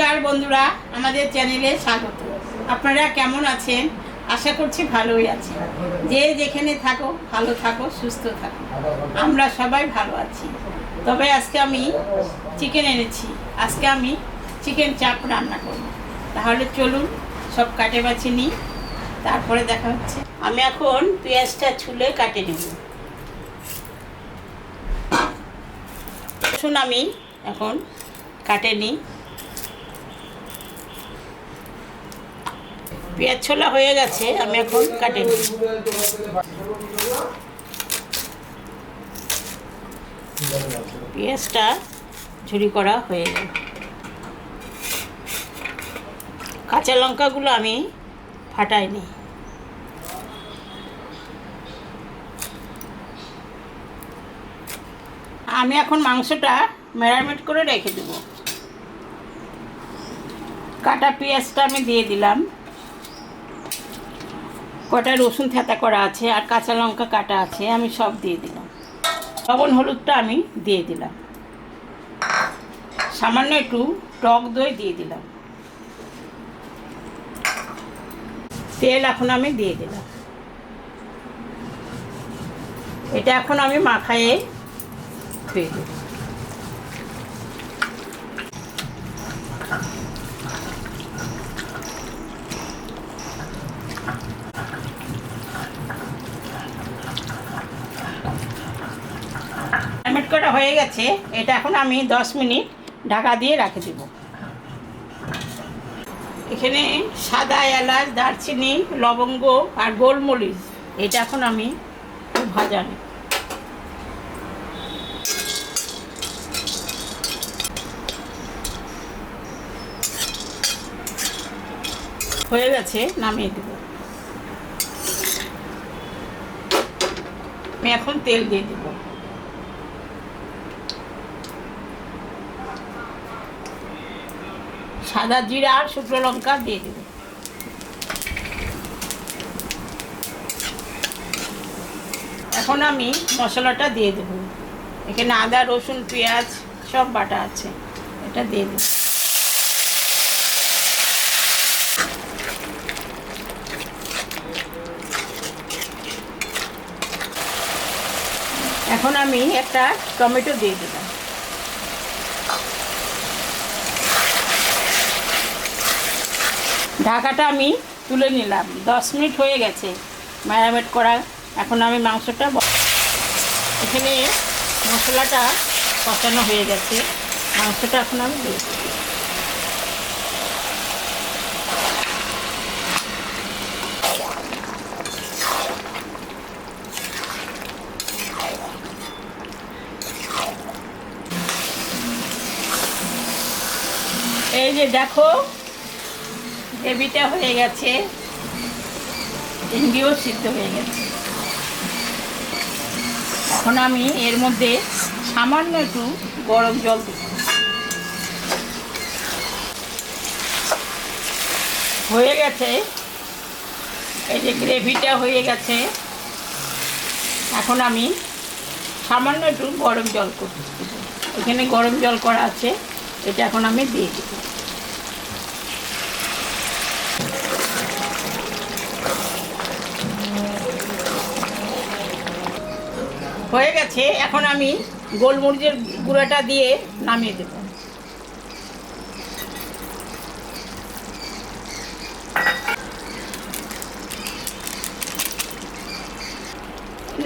নমস্কার বন্ধুরা, আমাদের চ্যানেলে স্বাগত। আপনারা কেমন আছেন? আশা করছি ভালোই আছেন। যে যেখানে থাকো, ভালো থাকো, সুস্থ থাকো। আমরা সবাই ভালো আছি। তবে আজকে আমি চিকেন এনেছি। আজকে আমি চিকেন চাপ রান্না করব। তাহলে চলুন, সব কাটে বাছি নিই। তারপরে দেখা হচ্ছে। আমি এখন পেঁয়াজটা ছুলে কাটে নেব। শুন আমি এখন কাটে নিই। পেঁয়াজ ছোলা হয়ে গেছে, আমি এখন কাটে পেঁয়াজটা ঝুরি করা হয়ে গেল। কাঁচা লঙ্কাগুলো আমি ফাটাইনি। আমি এখন মাংসটা ম্যারিনেট করে রেখে দেবো। কাটা পেঁয়াজটা আমি দিয়ে দিলাম। কটা রসুন থেতা করা আছে আর কাঁচা লঙ্কা কাটা আছে, আমি সব দিয়ে দিলাম। লবণ হলুদটা আমি দিয়ে দিলাম। সামান্য একটু টক দই দিয়ে দিলাম। তেল এখন আমি দিয়ে দিলাম। এটা এখন আমি মাখায়ে ধুয়ে দেব করা হয়ে গেছে, এটা এখন আমি দশ মিনিট ঢাকা দিয়ে রেখে দেব। এখানে সাদা এলাচ, দারচিনি, লবঙ্গ আর গোলমরিচ, এটা এখন আমি ভাজা নেব। হয়ে গেছে, নামিয়ে দেব। আমি এখন তেল দিয়ে দেব। সাদা জিরা আর শুকনো লঙ্কা দিয়ে দেব। এখন আমি মশলাটা দিয়ে দেব। এখানে আদা, রসুন, পেঁয়াজ সব বাটা আছে। এটা দিয়ে দেব। এখন আমি একটা টমেটো দিয়ে দিলাম। ঢাকাটা আমি তুলে নিলাম। দশ মিনিট হয়ে গেছে ম্যারামেট করা। এখন আমি মাংসটা এখানে মশলাটা কষানো হয়ে গেছে। মাংসটা এখন আমি দিয়ে দেব। এই যে দেখো গ্রেভিটা হয়ে গেছে। চিংড়িও সিদ্ধ হয়ে গেছে। এখন আমি এর মধ্যে সামান্য একটু গরম জল দেব। হয়ে গেছে। এই যে গ্রেভিটা হয়ে গেছে। এখন আমি সামান্য একটু গরম জল করতে এখানে গরম জল করা আছে, এটা এখন আমি দিয়ে দেবো। হয়ে গেছে, এখন আমি গোলমরিচের গুঁড়োটা দিয়ে নামিয়ে দেব।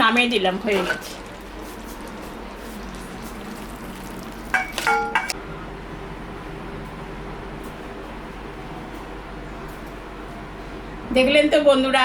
নামিয়ে দিলাম, হয়ে গেছে। দেখলেন তো বন্ধুরা